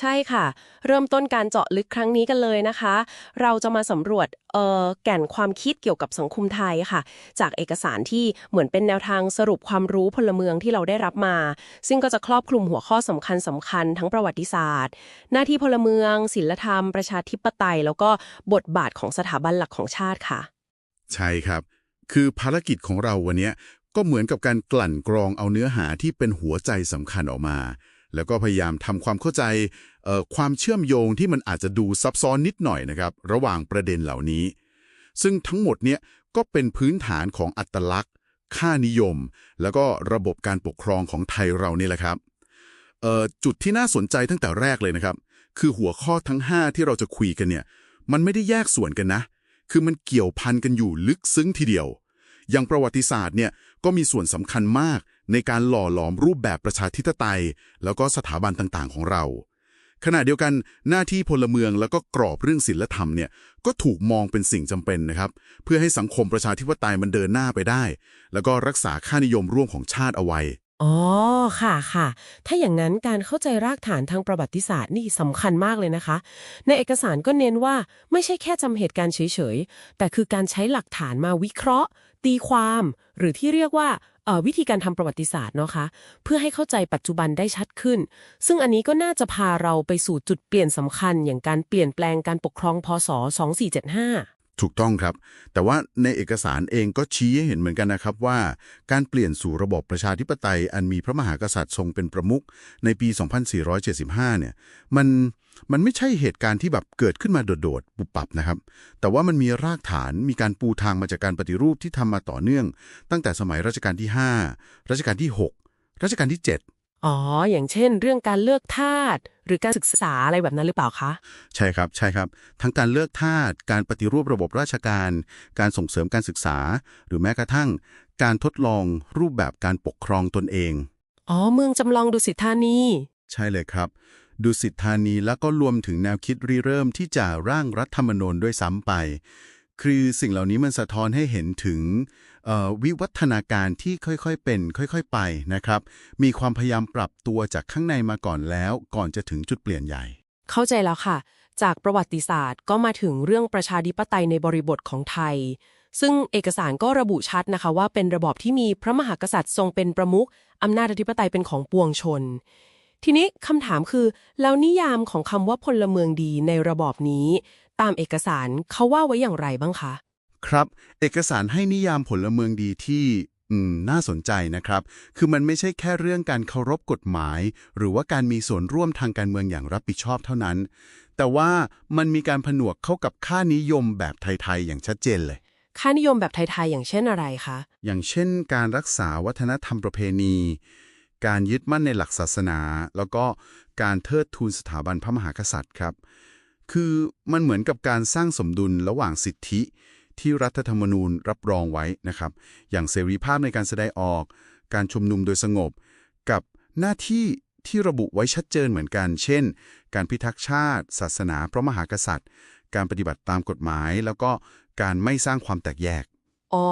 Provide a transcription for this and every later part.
ใช่ค่ะ เริ่มต้นการเจาะลึกครั้งนี้กันเลยนะคะ เราจะมาสำรวจเออแก่นความคิดเกี่ยวกับสังคมไทยค่ะ จากเอกสารที่เหมือนเป็นแนวทางสรุปความรู้พลเมืองที่เราได้รับมา ซึ่งก็จะครอบคลุมหัวข้อสำคัญสำคัญทั้งประวัติศาสตร์ หน้าที่พลเมือง ศิลธรรม ประชาธิปไตย แล้วก็บทบาทของสถาบันหลักของชาติค่ะ ใช่ครับ คือภารกิจของเราวันนี้ก็เหมือนกับการกลั่นกรองเอาเนื้อหาที่เป็นหัวใจสำคัญออกมา แล้วก็พยายามทำความเข้าใจความเชื่อมโยงที่มันอาจจะดูซับซ้อนนิดหน่อยนะครับระหว่างประเด็นเหล่านี้ ซึ่งทั้งหมดเนี่ยก็เป็นพื้นฐานของอัตลักษณ์ ค่านิยม แล้วก็ระบบการปกครองของไทยเรานี่แหละครับจุดที่น่าสนใจตั้งแต่แรกเลยนะครับ คือหัวข้อทั้ง 5 ที่เราจะคุยกันเนี่ยมันไม่ได้แยกส่วนกันนะ คือมันเกี่ยวพันกันอยู่ลึกซึ้งทีเดียว อย่างประวัติศาสตร์เนี่ยก็มีส่วนสำคัญมาก ในการหล่อหลอมรูปแบบประชาธิปไตย แล้วก็สถาบันต่างๆ ของเรา ขณะเดียวกันหน้าที่พลเมืองแล้วก็กรอบเรื่องศีลธรรมเนี่ยก็ถูกมองเป็นสิ่งจำเป็นนะครับ เพื่อให้สังคมประชาธิปไตยมันเดินหน้าไปได้ แล้วก็รักษาค่านิยมร่วมของชาติเอาไว้อ๋อค่ะค่ะ ถ้าอย่างนั้นการเข้าใจรากฐานทางประวัติศาสตร์นี่สำคัญมากเลยนะคะ ในเอกสารก็เน้นว่าไม่ใช่แค่จำเหตุการณ์เฉยๆ แต่คือการใช้หลักฐานมาวิเคราะห์ ตีความ หรือที่เรียกว่า วิธีการทำประวัติศาสตร์เนาะคะเพื่อให้เข้าใจปัจจุบันได้ชัดขึ้น ซึ่งอันนี้ก็น่าจะพาเราไปสู่จุดเปลี่ยนสำคัญอย่างการเปลี่ยนแปลงการปกครองพศ 2475 ถูกต้องครับ แต่ว่าในเอกสารเองก็ชี้ให้เห็นเหมือนกันนะครับว่า การเปลี่ยนสู่ระบบประชาธิปไตย อันมีพระมหากษัตริย์ทรงเป็นประมุขในปี 2475 เนี่ย มันมันไม่ใช่เหตุการณ์ที่แบบเกิดขึ้นมาโดดๆปุบปับนะครับ แต่ว่ามันมีรากฐานมีการปูทางมาจากการปฏิรูปที่ทำมาต่อเนื่อง ตั้งแต่สมัยรัชกาลที่ 5 รัชกาลที่ 6 รัชกาลที่ 7 อ๋อ อย่างเช่น เรื่องการเลือกทาสหรือการศึกษาอะไรแบบนั้นหรือเปล่าคะ ใช่ครับ ใช่ครับ ทั้งการเลือกทาสการปฏิรูประบบราชการ การส่งเสริมการศึกษา หรือแม้กระทั่ง การทดลองรูปแบบการปกครองตนเอง อ๋อ เมืองจำลองดุสิตธานี ใช่เลยครับ ดุสิตธานีแล้วก็รวมถึงแนวคิดริเริ่มที่จะร่างรัฐธรรมนูญด้วยซ้ำไป คือสิ่งเหล่านี้มันสะท้อนให้เห็นถึงวิวัฒนาการที่ค่อยๆเป็น ค่อยๆไปนะครับ มีความพยายามปรับตัวจากข้างในมาก่อนแล้ว ก่อนจะถึงจุดเปลี่ยนใหญ่ เข้าใจแล้วค่ะ จากประวัติศาสตร์ก็มาถึงเรื่องประชาธิปไตยในบริบทของไทย ซึ่งเอกสารก็ระบุชัดนะคะ ว่าเป็นระบอบที่มีพระมหากษัตริย์ทรงเป็นประมุขอำนาจอธิปไตยเป็นของปวงชน ทีนี้คำถามคือ แล้วนิยามของคำว่าพลเมืองดีในระบอบนี้ ตามเอกสารเขาว่าไว้อย่างไรบ้างคะ ครับ เอกสารให้นิยามผลเมืองดีที่อืมน่าสนใจนะครับ คือมันไม่ใช่แค่เรื่องการเคารพกฎหมาย หรือว่าการมีส่วนร่วมทางการเมืองอย่างรับผิดชอบเท่านั้น แต่ว่ามันมีการผนวกเข้ากับค่านิยมแบบไทยๆอย่างชัดเจนเลย ค่านิยมแบบไทยๆอย่างเช่นอะไรคะ อย่างเช่น การรักษาวัฒนธรรมประเพณี การยึดมั่นในหลักศาสนา แล้วก็การเทิดทูนสถาบันพระมหากษัตริย์ครับ คือมันเหมือนกับการสร้างสมดุลระหว่างสิทธิ ที่รัฐธรรมนูญรับรองไว้นะครับ อย่างเสรีภาพในการแสดงออก การชุมนุมโดยสงบ กับหน้าที่ที่ระบุไว้ชัดเจนเหมือนกัน เช่น การพิทักษ์ชาติ ศาสนา พระมหากษัตริย์ การปฏิบัติตามกฎหมาย แล้วก็การไม่สร้างความแตกแยก อ๋อ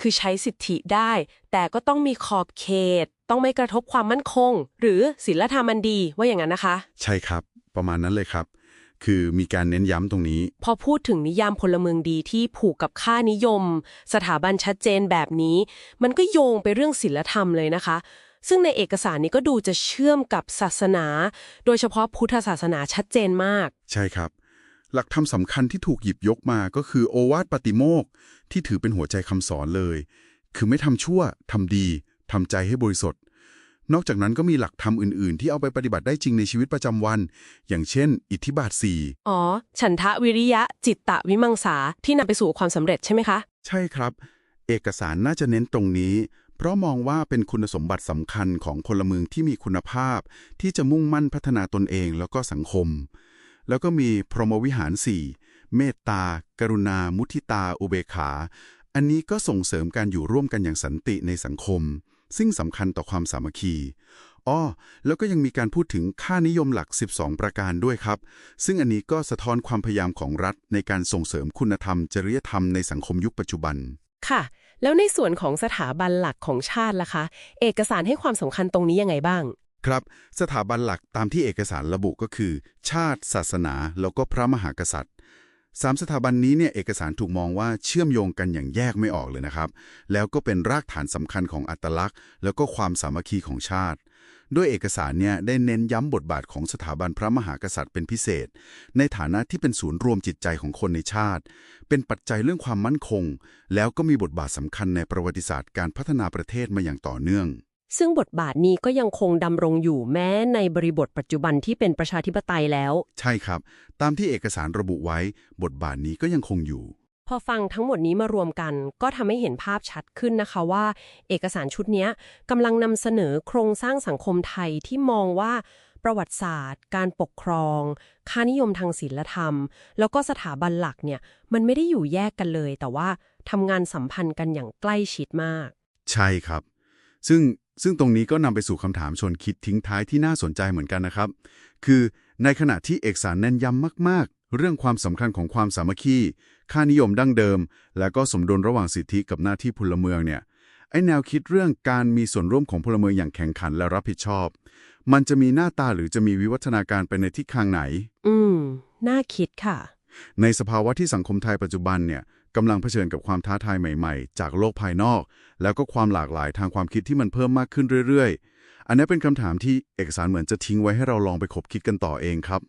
คือใช้สิทธิได้ แต่ก็ต้องมีขอบเขต ต้องไม่กระทบความมั่นคง หรือศีลธรรมอันดี ว่าอย่างนั้นนะคะ ใช่ครับ ประมาณนั้นเลยครับ คือมีการเน้นย้ำตรงนี้ พอพูดถึงนิยามพลเมืองดีที่ผูกกับค่านิยม สถาบันชัดเจนแบบนี้ มันก็โยงไปเรื่องศีลธรรมเลยนะคะ ซึ่งในเอกสารนี้ก็ดูจะเชื่อมกับศาสนา โดยเฉพาะพุทธศาสนาชัดเจนมาก ใช่ครับ หลักธรรมสำคัญที่ถูกหยิบยกมาก็คือโอวาทปาติโมกข์ที่ถือเป็นหัวใจคำสอนเลย คือไม่ทำชั่วทำดีทำใจให้บริสุทธิ์ นอกจากนั้นก็มีหลักธรรมอื่น ๆ ที่เอาไปปฏิบัติได้จริงในชีวิตประจำวัน อย่างเช่น อิทธิบาทสี่อ๋อ ฉันทะวิริยะ จิตตะวิมังสาที่นำไปสู่ความสำเร็จใช่ไหมคะ ใช่ครับ เอกสารน่าจะเน้นตรงนี้ เพราะมองว่าเป็นคุณสมบัติสำคัญของพลเมืองที่มีคุณภาพ ที่จะมุ่งมั่นพัฒนาตนเองแล้วก็สังคม แล้วก็มีพรหมวิหารสี่เมตตา กรุณา มุทิตา อุเบกขา อันนี้ก็ส่งเสริมการอยู่ร่วมกันอย่างสันติในสังคม ซึ่งสำคัญต่อความสามัคคีอ้อแล้วก็ยังมีการพูดถึงค่านิยมหลัก 12 ประการด้วยครับ ซึ่งอันนี้ก็สะท้อนความพยายามของรัฐในการส่งเสริมคุณธรรม จริยธรรมในสังคมยุคปัจจุบัน ค่ะ แล้วในส่วนของสถาบันหลักของชาติล่ะคะ เอกสารให้ความสำคัญตรงนี้ยังไงบ้าง ครับ สถาบันหลักตามที่เอกสารระบุก็คือ ชาติ ศาสนา แล้วก็พระมหากษัตริย์ สามสถาบันนี้เนี่ยเอกสารถูกมองว่าเชื่อมโยงกันอย่างแยกไม่ออกเลยนะครับ แล้วก็เป็นรากฐานสำคัญของอัตลักษณ์ แล้วก็ความสามัคคีของชาติ ด้วยเอกสารเนี่ยได้เน้นย้ำบทบาทของสถาบันพระมหากษัตริย์เป็นพิเศษ ในฐานะที่เป็นศูนย์รวมจิตใจของคนในชาติ เป็นปัจจัยเรื่องความมั่นคง แล้วก็มีบทบาทสำคัญในประวัติศาสตร์การพัฒนาประเทศมาอย่างต่อเนื่อง ซึ่งบทบาทนี้ก็ยังคงดำรงอยู่แม้ในบริบทปัจจุบันที่เป็นประชาธิปไตยแล้ว ใช่ครับ ตามที่เอกสารระบุไว้ บทบาทนี้ก็ยังคงอยู่ พอฟังทั้งหมดนี้มารวมกัน ก็ทำให้เห็นภาพชัดขึ้นนะคะว่า เอกสารชุดเนี้ยกำลังนำเสนอโครงสร้างสังคมไทยที่มองว่าประวัติศาสตร์ การปกครอง ค่านิยมทางศีลธรรม แล้วก็สถาบันหลักเนี่ย มันไม่ได้อยู่แยกกันเลย แต่ว่าทำงานสัมพันธ์กันอย่างใกล้ชิดมาก ใช่ครับ ซึ่ง ซึ่งตรงนี้ก็นำไปสู่คำถามชวนคิดทิ้งท้ายที่น่าสนใจเหมือนกันนะครับ คือในขณะที่เอกสารเน้นย้ำมาก ๆ เรื่องความสำคัญของความสามัคคี ค่านิยมดั้งเดิม และก็สมดุลระหว่างสิทธิกับหน้าที่พลเมืองเนี่ยไอแนวคิดเรื่องการมีส่วนร่วมของพลเมืองอย่างแข่งขันและรับผิดชอบ มันจะมีหน้าตาหรือจะมีวิวัฒนาการไปในทิศทางไหน อืม น่าคิดค่ะ ในสภาวะที่สังคมไทยปัจจุบันเนี่ย กำลังเผชิญกับความท้าทายใหม่ๆ จากโลกภายนอก แล้วก็ความหลากหลายทางความคิดที่มันเพิ่มมากขึ้นเรื่อยๆ อันนี้เป็นคำถามที่เอกสารเหมือนจะทิ้งไว้ให้เราลองไปคบคิดกันต่อเองครับ